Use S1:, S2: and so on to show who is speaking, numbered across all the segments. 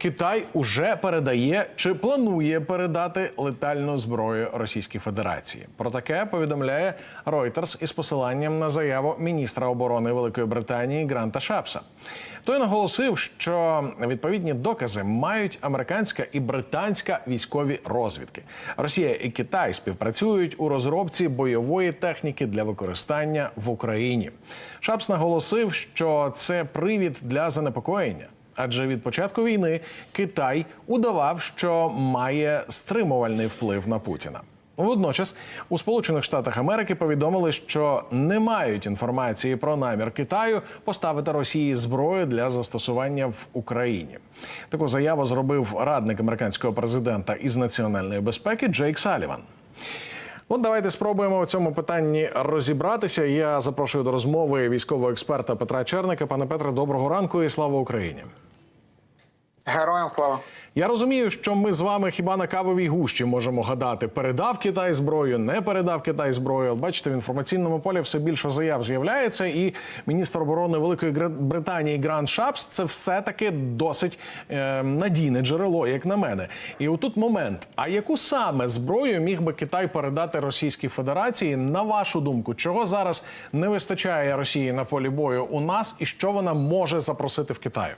S1: Китай уже передає чи планує передати летальну зброю Російській Федерації. Про таке повідомляє Reuters із посиланням на заяву міністра оборони Великої Британії Гранта Шапса. Той наголосив, що відповідні докази мають американська і британська військові розвідки. Росія і Китай співпрацюють у розробці бойової техніки для використання в Україні. Шапс наголосив, що це привід для занепокоєння. Адже від початку війни Китай удавав, що має стримувальний вплив на Путіна. Водночас у Сполучених Штатах Америки повідомили, що не мають інформації про намір Китаю поставити Росії зброю для застосування в Україні. Таку заяву зробив радник американського президента із національної безпеки Джейк Саліван. От давайте спробуємо у цьому питанні розібратися. Я запрошую до розмови військового експерта Петра Черника. Пане Петре, доброго ранку і слава Україні.
S2: Героям слава.
S1: Я розумію, що ми з вами хіба на кавовій гущі можемо гадати, передав Китай зброю, не передав Китай зброю. Бачите, в інформаційному полі все більше заяв з'являється, і міністр оборони Великої Британії Грант Шапс це все таки досить е, надійне джерело, як на мене. І отут момент: а яку саме зброю міг би Китай передати Російській Федерації? На вашу думку, чого зараз не вистачає Росії на полі бою у нас, і що вона може запросити в Китаю?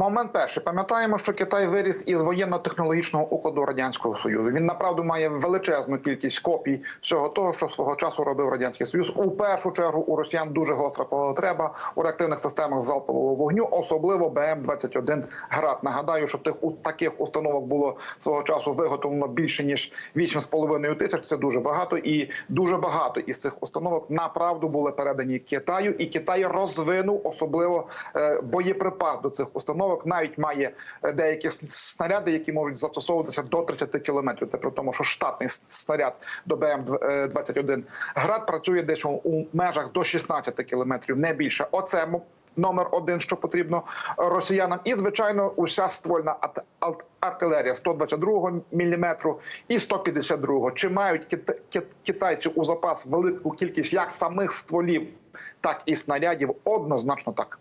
S2: Момент перший. Пам'ятаємо, що Китай виріс із воєнно-технологічного укладу радянського союзу. Він направду має величезну кількість копій всього того, що свого часу робив радянський союз. У першу чергу у росіян дуже гостра потреба у реактивних системах залпового вогню, особливо БМ 21 град. Нагадаю, що тих у таких установок було свого часу виготовлено більше ніж 8,5 тисяч. Це дуже багато, і дуже багато із цих установок направду були передані Китаю, і Китай розвинув особливо е, боєприпас до цих установок. Навіть має е, деякі снаряди, які можуть застосовуватися до 30 кілометрів. Це при тому, що штатний снаряд до БМ 21 град працює десь у- межах до 16 кілометрів, не більше. Оце номер один, що потрібно росіянам, і звичайно, уся ствольна артилерія 122 мм і 152. Чи мають кита- китайці у запас велику кількість як самих стволів, так і снарядів? Однозначно так.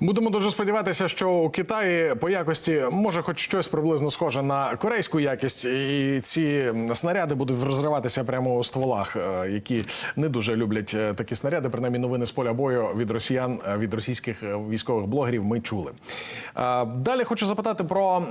S1: Будемо дуже сподіватися, що у Китаї по якості може хоч щось приблизно схоже на корейську якість, і ці снаряди будуть розриватися прямо у стволах, е, які не дуже люблять е, такі снаряди. Принаймні, новини з поля бою від росіян, е, від російських військових блогерів ми чули. Далі хочу запитати про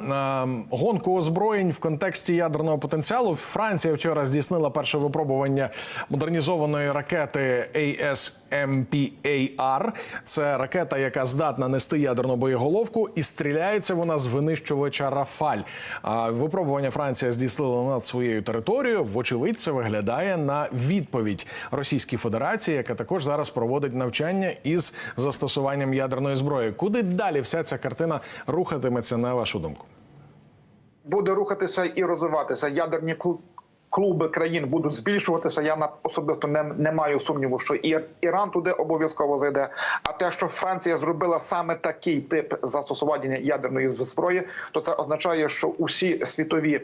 S1: гонку озброєнь в контексті ядерного потенціалу. Франція вчора здійснила перше випробування модернізованої ракети ASMPAR. Це ракета, яка здатна нести ядерну боєголовку, і стріляється вона з винищувача Рафаль. А випробування Франція здійснила над своєю територією. Вочевидь, це виглядає на відповідь Російській Федерації, яка також зараз проводить навчання із застосуванням ядерної зброї. Куди далі вся ця картина рухатиметься, на вашу думку?
S2: буде рухатися і розвиватися. Ядерні клу- клуби країн будуть збільшуватися. Я на особисто не, не маю сумніву, що і Іран туди обов'язково зайде. А те, що Франція зробила саме такий тип застосування ядерної зброї, то це означає, що усі світові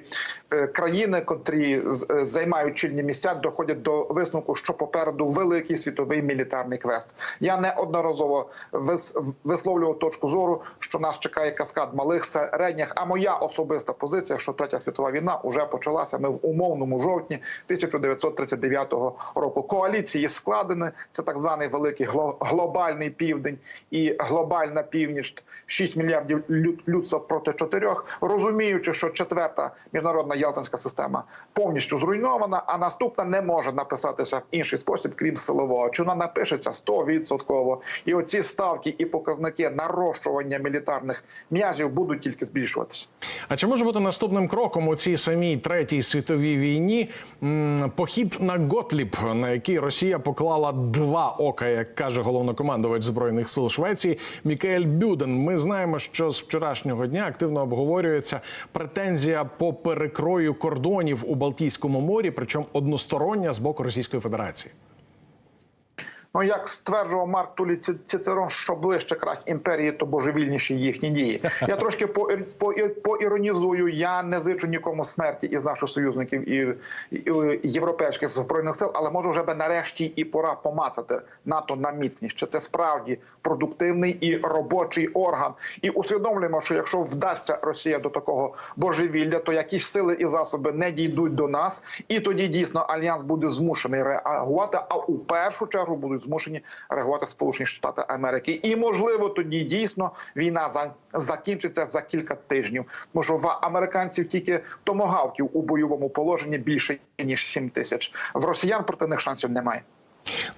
S2: е, країни, котрі з- е, займають чільні місця, доходять до висновку, що попереду великий світовий мілітарний квест. Я неодноразово вис- висловлював точку зору, що нас чекає каскад малих середніх. А моя особиста позиція, що третя світова війна вже почалася. Ми в умовному жовтні 1939 року. Коаліції складені. Це так званий великий гло- глобальний південь і глобальна північ. 6 мільярдів людства проти чотирьох, розуміючи, що четверта міжнародна ялтинська система повністю зруйнована, а наступна не може написатися в інший спосіб, крім силового. Чи вона напишеться 100%. І оці ставки і показники нарощування мілітарних м'язів будуть тільки збільшуватися.
S1: А чи може бути наступним кроком у цій самій третій світовій війні м, похід на Готліб, на який Росія поклала два ока, як каже головнокомандувач збройних сил Швеції Мікель Бюден? Ми знаємо, що з вчорашнього дня активно обговорюється претензія по перекрою кордонів у Балтійському морі, причому одностороння з боку Російської Федерації.
S2: Ну як стверджував Марк Тулі Цицерон, що ближче крах імперії, то божевільніші їхні дії. Я трошки по, по, поіронізую. Я не зичу нікому смерті із наших союзників і, і європейських збройних сил, але може вже би нарешті і пора помацати НАТО на міцність. Чи це справді продуктивний і робочий орган? І усвідомлюємо, що якщо вдасться Росія до такого божевілля, то якісь сили і засоби не дійдуть до нас, і тоді дійсно альянс буде змушений реагувати. А у першу чергу будуть змушені реагувати Сполучені Штати Америки. І можливо тоді дійсно війна за закінчиться за кілька тижнів. Тому в американців тільки томогавків у бойовому положенні більше ніж 7 тисяч. В росіян проти них шансів немає.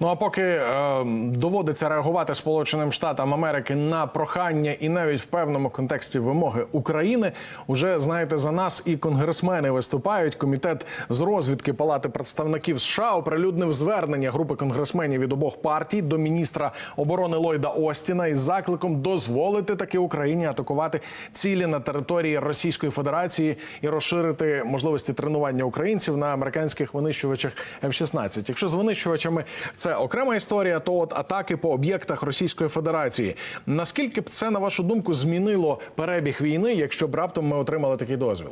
S1: Ну а поки е, доводиться реагувати Сполученим Штатам Америки на прохання і навіть в певному контексті вимоги України, уже знаєте, за нас і конгресмени виступають. Комітет з розвідки Палати представників США оприлюднив звернення групи конгресменів від обох партій до міністра оборони Ллойда Остіна із закликом дозволити таки Україні атакувати цілі на території Російської Федерації і розширити можливості тренування українців на американських винищувачах F-16. Якщо з винищувачами це окрема історія, то от атаки по об'єктах Російської Федерації. Наскільки б це на вашу думку змінило перебіг війни, якщо б раптом ми отримали такий дозвіл?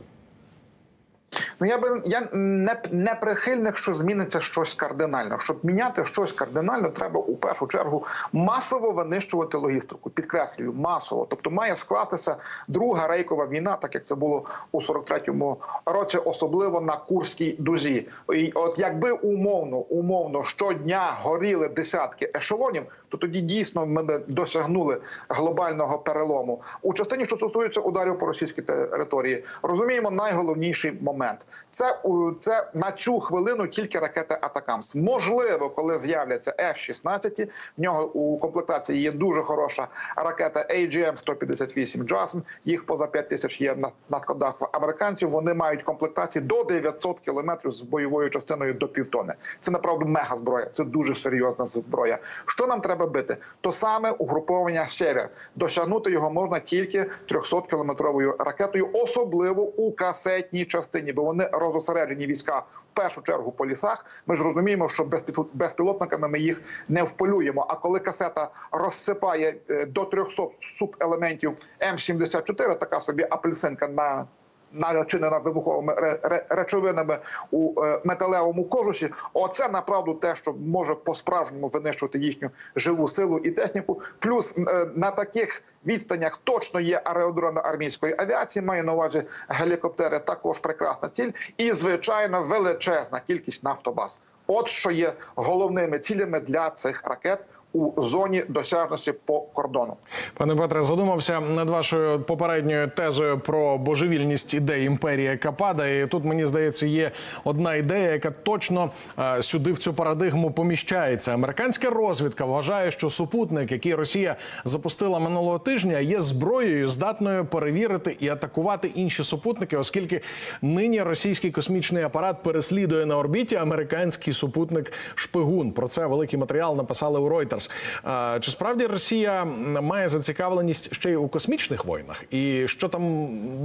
S2: Ну я би я не, не прихильник, що зміниться щось кардинально. Щоб міняти щось кардинально, треба у першу чергу масово винищувати логістику. Підкреслюю, масово. Тобто має скластися друга рейкова війна, так як це було у 43-му році, особливо на Курській дузі. І от якби умовно, умовно щодня горіли десятки ешелонів, то тоді дійсно ми би досягнули глобального перелому. У частині, що стосується ударів по російській території, розуміємо найголовніший момент. Це це на цю хвилину тільки ракети Атакамс. Можливо, коли з'являться F-16, в нього у комплектації є дуже хороша ракета AGM-158 JASM, Їх поза 5 тисяч є на, на складах американців. Вони мають комплектації до 900 кілометрів з бойовою частиною до півтони. Це направду мега зброя. Це дуже серйозна зброя. Що нам треба бити? То саме угруповання Север. Досягнути його можна тільки 300 кілометровою ракетою, особливо у касетній частині, бо вони розосереджені війська в першу чергу по лісах. Ми ж розуміємо, що безпіл- безпілотниками ми їх не вполюємо. А коли касета розсипає е, до 300 субелементів М74, така собі апельсинка на начинена вибуховими ре- ре- речовинами у е, металевому кожусі. Оце направду те, що може по-справжньому винищувати їхню живу силу і техніку. Плюс е, на таких відстанях точно є аеродроми армійської авіації. Маю на увазі гелікоптери, також прекрасна ціль, і звичайно величезна кількість нафтобаз. От що є головними цілями для цих ракет у зоні досяжності по кордону.
S1: Пане Петре, задумався над вашою попередньою тезою про божевільність ідеї імперії, яка падає. І тут мені здається, є одна ідея, яка точно е, сюди в цю парадигму поміщається. Американська розвідка вважає, що супутник, який Росія запустила минулого тижня, є зброєю, здатною перевірити і атакувати інші супутники, оскільки нині російський космічний апарат переслідує на орбіті американський супутник Шпигун. Про це великий матеріал написали у Reuters. Е, Чи справді Росія має зацікавленість ще й у космічних воїнах? І що там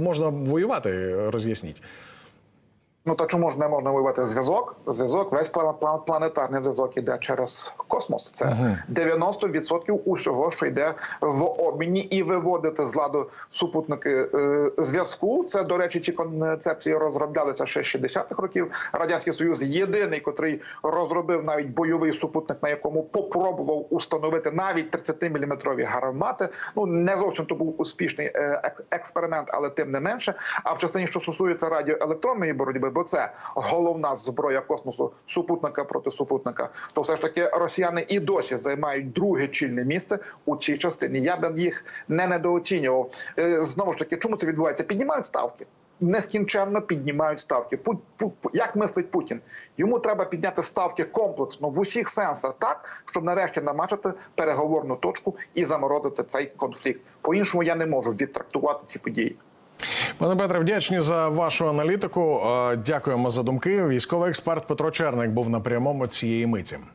S1: можна воювати? Роз'ясніть.
S2: Ну та чому ж не можна воювати зв'язок? Зв'язок, весь план- план- планетарний зв'язок іде через космос. Це 90% усього, що йде в обміні, і виводити з ладу супутники е, зв'язку. Це до речі, ці концепції розроблялися ще з 60-х років. Радянський Союз єдиний, котрий розробив навіть бойовий супутник, на якому попробував установити навіть 30-мм гармати. Ну не зовсім то був успішний е, експеримент, але тим не менше. А в частині, що стосується радіоелектронної боротьби, бо це головна зброя космосу супутника проти супутника, то все ж таки росіяни і досі займають друге чільне місце у цій частині. Я б їх не недооцінював. Е, Знову ж таки, чому це відбувається? Піднімають ставки. Нескінченно піднімають ставки. Як мислить Путін? Йому треба підняти ставки комплексно в усіх сенсах, так щоб нарешті намачити переговорну точку і заморозити цей конфлікт. По іншому я не можу відтрактувати ці події.
S1: Пане Петре, вдячні за вашу аналітику. Е, Дякуємо за думки. Військовий експерт Петро Черник був на прямому цієї миті.